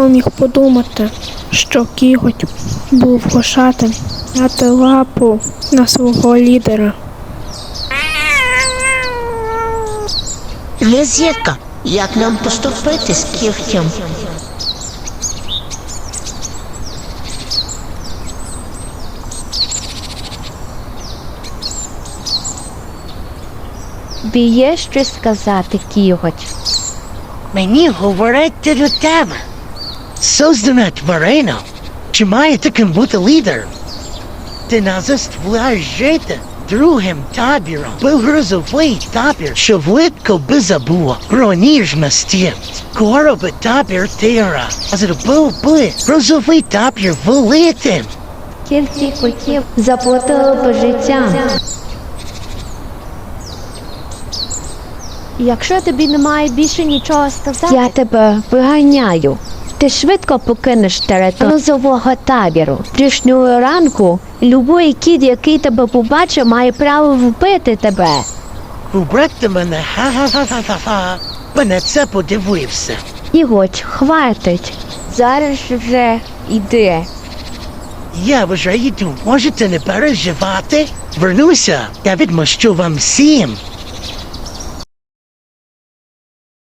міг подумати, що кіготь був вошатим дати лапу на свого лідера. Візірка, як нам поступити з кігтям? Тобі є щось сказати, кіготь? Мені говорити до тебе. Создана тварина. Чи має таким бути лідер? Ти нас заставляєш жити другим табіром. Був грозовий табір, що влітку би забула про ніжності. Скоро би табір тира, а зробив би грозовий табір великим. Кільці котів заплатили би життям. Якщо тобі немає більше нічого сказати, я тебе виганяю. Ти швидко покинеш територію розового табіру. Трішнього ранку любий кіт, який тебе побачить, має право вбити тебе. Убрати мене, ха-ха-ха-ха-ха. Мене це подивився. Іготь, хватить. Зараз вже йди. Я вже йду, можете не переживати. Вернуся, я відмощу вам всім.